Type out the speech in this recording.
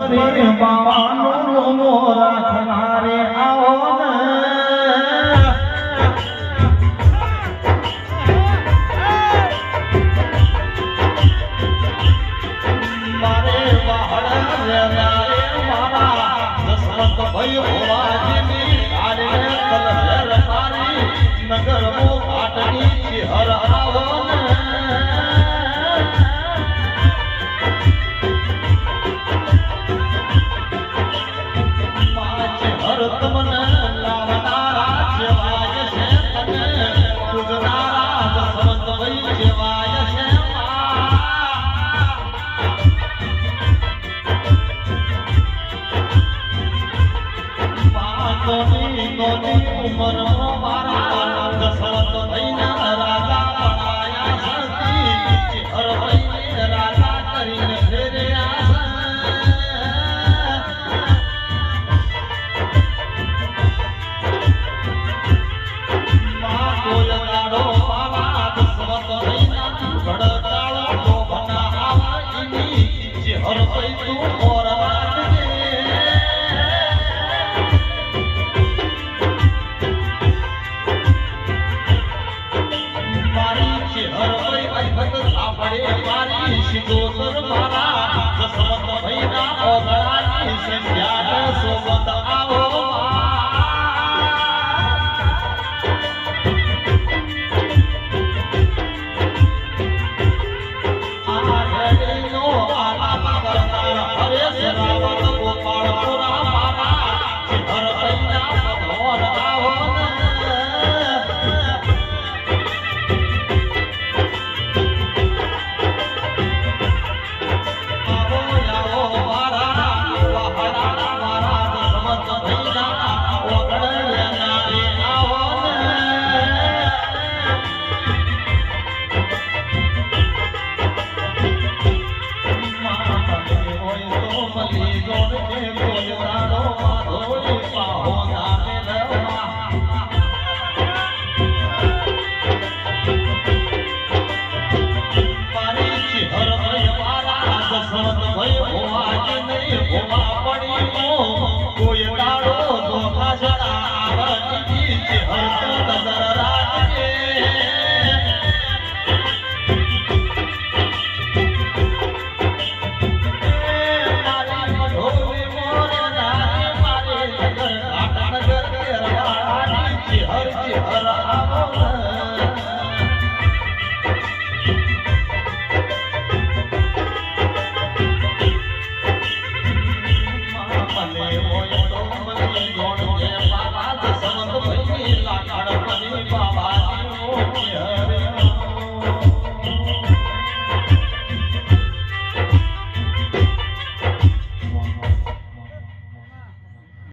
બાવાનું રોમો રાખનારે આવો મારે ની ઉમર મારા દશરથ થઈને રાજા બનાયા રાજા કરીને ફેર્યા ઘડતાળો ભના આવા ઇની જે હર પૈ તું મોરા શિકોતર મારા દસમત ભૈના ઓધરાની સંધ્યા સોબત આવો આ ગણનો આલા કરનાર હરે રાવણ ગોપાલ. કોઈ દાડો ધોખા જરા આવતી હરતા